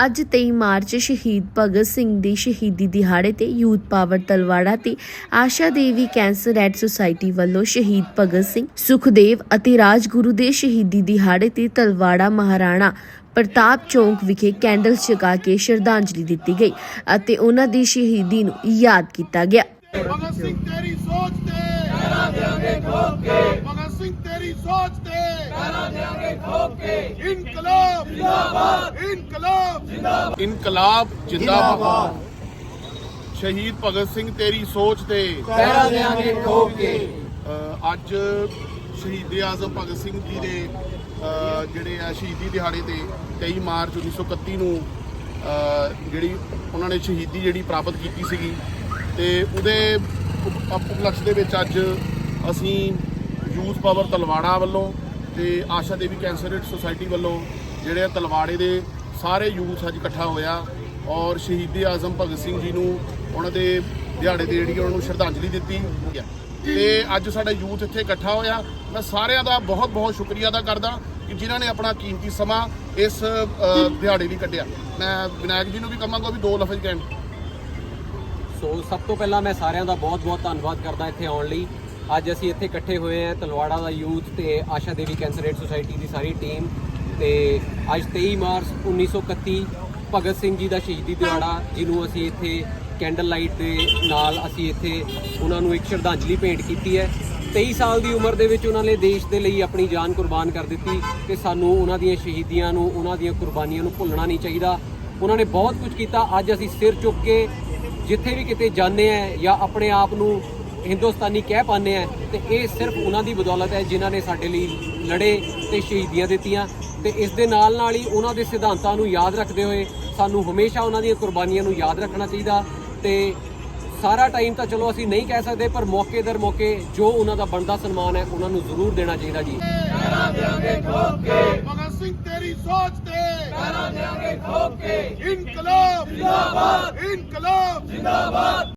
ਅੱਜ 23 ਮਾਰਚ ਸ਼ਹੀਦ ਭਗਤ ਸਿੰਘ ਦੀ ਸ਼ਹੀਦੀ ਦਿਹਾੜੇ ਤੇ ਯੂਥ ਪਾਵਰ ਤਲਵਾੜਾ ਤੇ Asha Devi cancer aid society ਵੱਲੋਂ ਸ਼ਹੀਦ ਭਗਤ ਸਿੰਘ, ਸੁਖਦੇਵ ਅਤੇ ਰਾਜਗੁਰੂ ਦੇ ਸ਼ਹੀਦੀ ਦਿਹਾੜੇ ਤੇ ਤਲਵਾੜਾ ਮਹਾਰਾਣਾ ਪ੍ਰਤਾਪ ਚੌਂਕ ਵਿਖੇ ਕੈਂਡਲ ਛਕਾ ਕੇ ਸ਼ਰਧਾਂਜਲੀ ਦਿੱਤੀ ਗਈ ਅਤੇ ਉਹਨਾਂ ਦੀ ਸ਼ਹੀਦੀ ਨੂੰ ਯਾਦ ਕੀਤਾ ਗਿਆ। ਭਗਤ ਸਿੰਘ, ਤੇਰੀ ਸੋਚ ਤੇ ਕਰਾ ਦੇਾਂਗੇ ਠੋਕ ਕੇ ਭਗਤ ਸਿੰਘ ਤੇਰੀ ਸੋਚ ਤੇ ਕਰਾ ਇਨਕਲਾਬ ਜਿੰਦਾਬਾਦ। ਇਨਕਲਾਬ ਜਿੰਦਾਬਾਦ। ਇਨਕਲਾਬ ਜਿੰਦਾਬਾਦ। ਸ਼ਹੀਦ ਭਗਤ ਸਿੰਘ ਤੇਰੀ ਸੋਚ ਤੇ। ਪਹਿਰਾ ਦੇਾਂਗੇ ਠੋਕ। ਕੇ ਅ, ਅੱਜ ਸ਼ਹੀਦ ਆਜ਼ਮ ਭਗਤ ਸਿੰਘ ਜੀ ਦੇ ਅ, ਜਿਹੜੇ ਆ ਸ਼ਹੀਦੀ ਦਿਹਾੜੇ ਤੇ 23 ਮਾਰਚ 1931 ਨੂੰ ਅ, ਜਿਹੜੀ ਉਹਨਾਂ ਨੇ ਸ਼ਹੀਦੀ ਜਿਹੜੀ ਪ੍ਰਾਪਤ ਕੀਤੀ ਸੀਗੀ। ਤੇ ਉਹਦੇ ਉਪ- ਉਪ- ਉਪਲਕਸ਼ ਦੇ ਵਿੱਚ ਅੱਜ ਅਸੀਂ ਯੂਥ ਪਾਵਰ ਤਲਵਾੜਾ ਵੱਲੋਂ ਤੇ Asha Devi cancer aid society ਵੱਲੋਂ ਜਿਹੜੇ ਆ ਤਲਵਾੜੇ ਦੇ ਸਾਰੇ ਯੂਥ ਅੱਜ ਇਕੱਠਾ ਹੋਇਆ ਔਰ ਸ਼ਹੀਦ ਆਜ਼ਮ ਭਗਤ ਸਿੰਘ ਜੀ ਨੂੰ ਉਹਨਾਂ ਦੇ ਦਿਹਾੜੇ ਤੇ ਜਿਹੜੀ ਉਹਨਾਂ ਨੂੰ ਸ਼ਰਧਾਂਜਲੀ ਦਿੱਤੀ ਹੈ। ਤੇ ਅੱਜ ਸਾਡਾ ਯੂਥ ਇੱਥੇ ਇਕੱਠਾ ਹੋਇਆ। ਮੈਂ ਸਾਰਿਆਂ ਦਾ ਬਹੁਤ ਬਹੁਤ ਸ਼ੁਕਰੀਆ ਅਦਾ ਕਰਦਾ ਕਿ ਜਿਨ੍ਹਾਂ ਨੇ ਆਪਣਾ ਕੀਮਤੀ ਸਮਾਂ ਇਸ ਦਿਹਾੜੇ ਲਈ ਕੱਢਿਆ। ਮੈਂ ਵਿਨਾਇਕ ਜੀ ਨੂੰ ਵੀ ਕਹਾਂਗਾ ਵੀ ਦੋ ਲਫ਼ਜ਼ ਕਹਿਣ। ਸੋ ਸਭ ਤੋਂ ਪਹਿਲਾਂ ਮੈਂ ਸਾਰਿਆਂ ਦਾ ਬਹੁਤ-ਬਹੁਤ ਧੰਨਵਾਦ ਕਰਦਾ ਇੱਥੇ ਆਉਣ ਲਈ। ਅੱਜ ਅਸੀਂ ਇੱਥੇ ਇਕੱਠੇ ਹੋਏ ਹਾਂ ਤਲਵਾੜਾ ਦਾ ਯੂਥ ਤੇ Asha Devi cancer aid society ਦੀ ਸਾਰੀ ਟੀਮ ਤੇ ਅੱਜ 23 ਮਾਰਚ 1931 ਭਗਤ ਸਿੰਘ ਜੀ ਦਾ ਸ਼ਹੀਦੀ ਦਿਹਾੜਾ, ਜਿਹਨੂੰ ਅਸੀਂ ਇੱਥੇ ਕੈਂਡਲ ਲਾਈਟ ਦੇ ਨਾਲ ਅਸੀਂ ਇੱਥੇ ਉਹਨਾਂ ਨੂੰ ਇੱਕ ਸ਼ਰਧਾਂਜਲੀ ਭੇਂਟ ਕੀਤੀ ਹੈ। 23 ਸਾਲ ਦੀ ਉਮਰ ਦੇ ਵਿੱਚ ਉਹਨਾਂ ਨੇ ਦੇਸ਼ ਦੇ ਲਈ ਆਪਣੀ ਜਾਨ ਕੁਰਬਾਨ ਕਰ ਦਿੱਤੀ ਤੇ ਸਾਨੂੰ ਉਹਨਾਂ ਦੀਆਂ ਸ਼ਹੀਦੀਆਂ ਨੂੰ, ਉਹਨਾਂ ਦੀਆਂ ਕੁਰਬਾਨੀਆਂ ਨੂੰ ਭੁੱਲਣਾ ਨਹੀਂ ਚਾਹੀਦਾ। ਉਹਨਾਂ ਨੇ ਬਹੁਤ ਕੁਝ ਕੀਤਾ। ਅੱਜ ਅਸੀਂ ਸਿਰ ਚੁੱਕ ਕੇ ਜਿੱਥੇ ਵੀ ਕਿਤੇ ਜਾਂਦੇ ਆ ਜਾਂ ਆਪਣੇ ਆਪ ਨੂੰ ਹਿੰਦੁਸਤਾਨੀ ਕਹਿ ਪਾਉਂਦੇ ਆ ਤੇ ਇਹ ਸਿਰਫ ਉਹਨਾਂ ਦੀ ਬਦੌਲਤ ਹੈ ਜਿਨ੍ਹਾਂ ਨੇ ਸਾਡੇ ਲਈ ਲੜੇ ਤੇ ਸ਼ਹੀਦੀਆਂ ਦਿੱਤੀਆਂ ਤੇ ਇਸ ਦੇ ਨਾਲ ਨਾਲ ਹੀ ਉਹਨਾਂ ਦੇ ਸਿਧਾਂਤਾਂ ਨੂੰ ਯਾਦ ਰੱਖਦੇ ਹੋਏ ਸਾਨੂੰ ਹਮੇਸ਼ਾ ਉਹਨਾਂ ਦੀਆਂ ਕੁਰਬਾਨੀਆਂ ਨੂੰ ਯਾਦ ਰੱਖਣਾ ਚਾਹੀਦਾ ਤੇ ਸਾਰਾ ਟਾਈਮ ਤਾਂ ਚਲੋ ਅਸੀਂ ਨਹੀਂ ਕਹਿ ਸਕਦੇ ਪਰ ਮੌਕੇ ਦਰ ਮੌਕੇ ਜੋ ਉਹਨਾਂ ਦਾ ਬਣਦਾ ਸਨਮਾਨ ਹੈ ਉਹਨਾਂ ਨੂੰ ਜ਼ਰੂਰ ਦੇਣਾ ਚਾਹੀਦਾ ਜੀ। ਕਰਾ ਦੇਾਂਗੇ ਠੋਕ ਕੇ ਭਗਤ ਸਿੰਘ ਤੇਰੀ ਸੋਚ ਤੇ। ਕਰਾ ਦੇਾਂਗੇ ਠੋਕ। ਕੇ ਇਨਕਲਾਬ ਜਿੰਦਾਬਾਦ। ਇਨਕਲਾਬ। ਜਿੰਦਾਬਾਦ